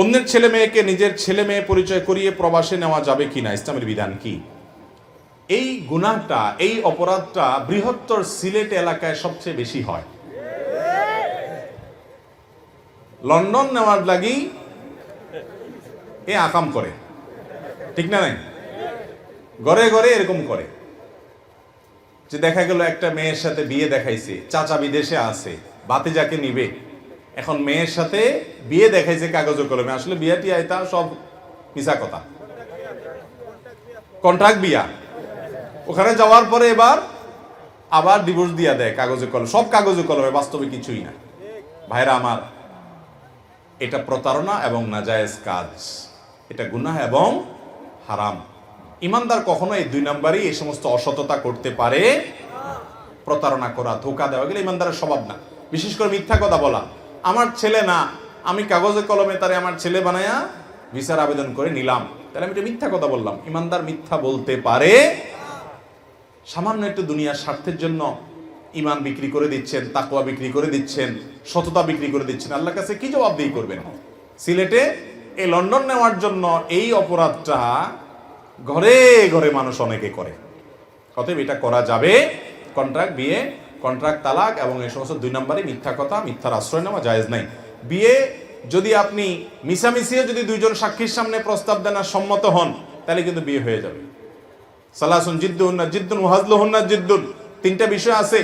অন্যের ছেলে মেয়েকে নিজের ছেলে মেয়ে পরিচয় করিয়ে প্রবাসে নেওয়া যাবে কি না ইসলামের বিধান কি? এই গুনাহটা, এই অপরাধটা বৃহত্তর সিলেট এলাকায় সবচেয়ে বেশি হয়। লন্ডন নেওয়ার লাগি এ আকাম করে। ঠিক না নাই? ঘরে ঘরে এরকম করে। যে দেখা গেল একটা মেয়ের সাথে বিয়ে দেখাইছে, চাচা বিদেশে আছে বাতি যাকে নিবে। এখন মেয়ের সাথে বিয়ে দেখাইছে কাগজ কলমে। আসলে বিয়াটি আইতা সব মিশা কথা। কন্ট্রাক্ট বিয়া। ওখানে যাওয়ার পরে এবার আবার ডিভোর্স দিয়া দেয় কাগজে কলম। সব কাগজে কলমে, বাস্তবে কিছুই না। ভাইরা আমার, এটা প্রতারণা এবং নাজায়েজ কাজ। এটা গুনাহ এবং হারাম। ইমানদার কখনো এই দুই নাম্বারই এই সমস্ত অসততা করতে পারে। প্রতারণা করা, ধোকা দেওয়া, এগুলো ইমানদারের স্বভাব না। বিশেষ করে মিথ্যা কথা বলা। আমার ছেলে না, আমি কাগজে কলমে তারে আমার ছেলে বানায়া ভিসার আবেদন করে নিলাম। তাহলে আমি এটা মিথ্যা কথা বললাম। ইমানদার মিথ্যা বলতে পারে। সামান্য একটু দুনিয়ার স্বার্থের জন্য ইমান বিক্রি করে দিচ্ছেন তাকুয়া বিক্রি করে দিচ্ছেন, সততা বিক্রি করে দিচ্ছেন। আল্লাহর কাছে কি জবাবদিহি করবেন? সিলেটে এই লন্ডন নেওয়ার জন্য এই অপরাধটা ঘরে ঘরে মানুষ অনেকে করে। অতএব এটা করা যাবে। কন্ট্রাক্ট বিয়ে কন্ট্রাক্ট তালাক এবং এই সমস্ত দুই নম্বরে মিথ্যা কথা, মিথ্যার আশ্রয় নেওয়া জায়েজ নাই। বিয়ে যদি আপনি মিশামিশিও যদি দুইজন সাক্ষীর সামনে প্রস্তাব দেন আর সম্মত হন, তাহলে কিন্তু বিয়ে হয়ে যাবে। সালাসুন জিদ্দুন জিদ্দুন ওয়াজলুহুন না জিদ্দুন, তিনটা বিষয় আছে।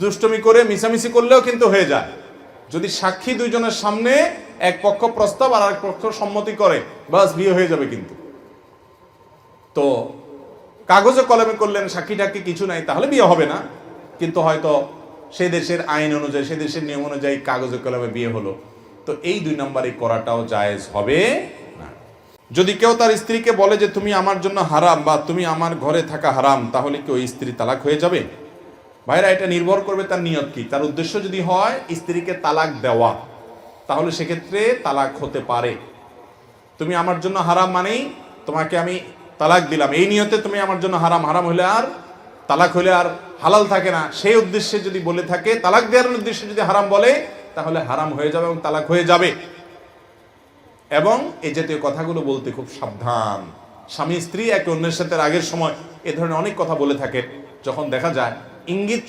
দুষ্টমি করে মিশামিশি করলেও কিন্তু হয়ে যায়। যদি সাক্ষী দুইজনের সামনে এক পক্ষ প্রস্তাব আর এক পক্ষ সম্মতি করে, বাস বিয়ে হয়ে যাবে কিন্তু। তো কাগজে কলমে করলেন সাক্ষী টাক্ষী কিছু নাই, তাহলে বিয়ে হবে না। কিন্তু হয়তো সে দেশের আইন অনুযায়ী, সে দেশের নিয়ম অনুযায়ী কাগজে কলমে বিয়ে হলো। তো এই দুই নম্বরে করাটাও জায়েজ হবে না। যদি কেউ তার স্ত্রীকে বলে যে, তুমি আমার জন্য হারাম বা তুমি আমার ঘরে থাকা হারাম, তাহলে কি ওই স্ত্রী তালাক হয়ে যাবে? ভাইরা, এটা নির্ভর করবে তার নিয়ত কি। তার উদ্দেশ্য যদি হয় স্ত্রীকে তালাক দেওয়া, তাহলে সেক্ষেত্রে তালাক হতে পারে। তুমি আমার জন্য হারাম মানেই তোমাকে আমি তালাক দিলাম। এই নিয়তে তুমি আমার জন্য হারাম হারাম হলে আর তালাক হলে আর হালাল থাকে না। সেই উদ্দেশ্যে যদি বলে থাকে, তালাক দেওয়ার উদ্দেশ্যে যদি হারাম বলে, তাহলে হারাম হয়ে যাবে এবং তালাক হয়ে যাবে। এবং এই জাতীয় কথাগুলো বলতে খুব সাবধান। স্বামী স্ত্রী একে অন্যের সাথে আগের সময় এ ধরনের অনেক কথা বলে থাকে। যখন দেখা যায়, ইঙ্গিত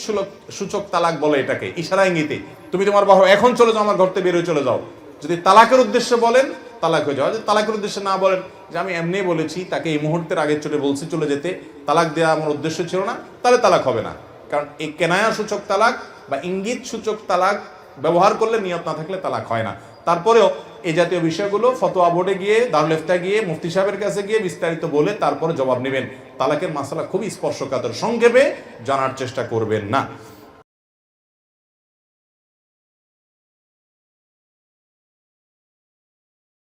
সূচক তালাক বলে এটাকে, ইশারা ইঙ্গিতে, তুমি তোমার বাবা, এখন চলে যাও, আমার ঘর থেকে বেরোয় চলে যাও। যদি তালাকের উদ্দেশ্যে বলেন তালাক হয়ে যাওয়া। তালাকের উদ্দেশ্যে না বলেন যে আমি এমনি বলেছি, তাকে এই মুহূর্তের আগে চলে বলছি চলে যেতে। তালাক দেওয়া আমার উদ্দেশ্য ছিল না, তাহলে তালাক হবে না। কারণ এই কেনায়া সূচক তালাক বা ইঙ্গিত সূচক তালাক ব্যবহার করলে নিয়ত না থাকলে তালাক হয় না। তারপরেও এই জাতীয় বিষয়গুলো ফতোয়া বোর্ডে গিয়ে দারুলেফতা গিয়ে, মুফতি সাহেবের কাছে গিয়ে বিস্তারিত বলে তারপরে জবাব নেবেন। তালাকের মাসালা খুবই স্পর্শকাতর। সংক্ষেপে জানার চেষ্টা করবেন না।